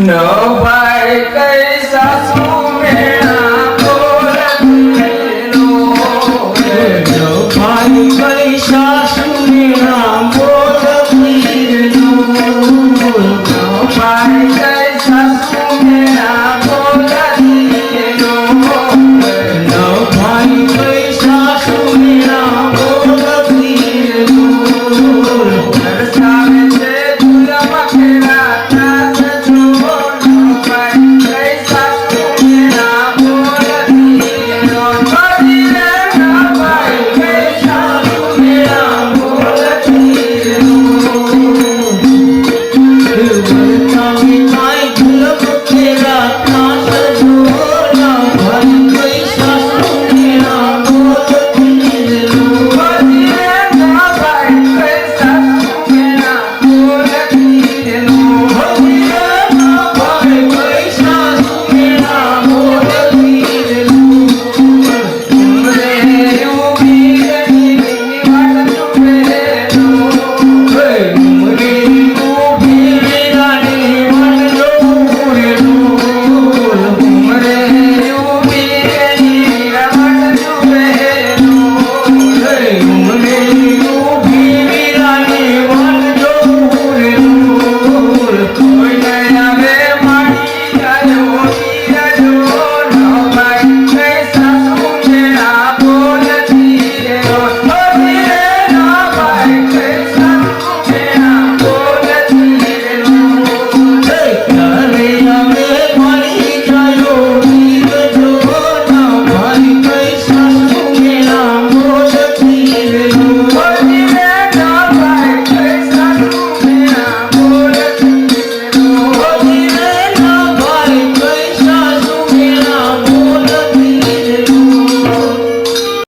નો ભાઈ કઈ સાસુ મેણા બોલતીનો નો ભાઈ કઈ સાસુ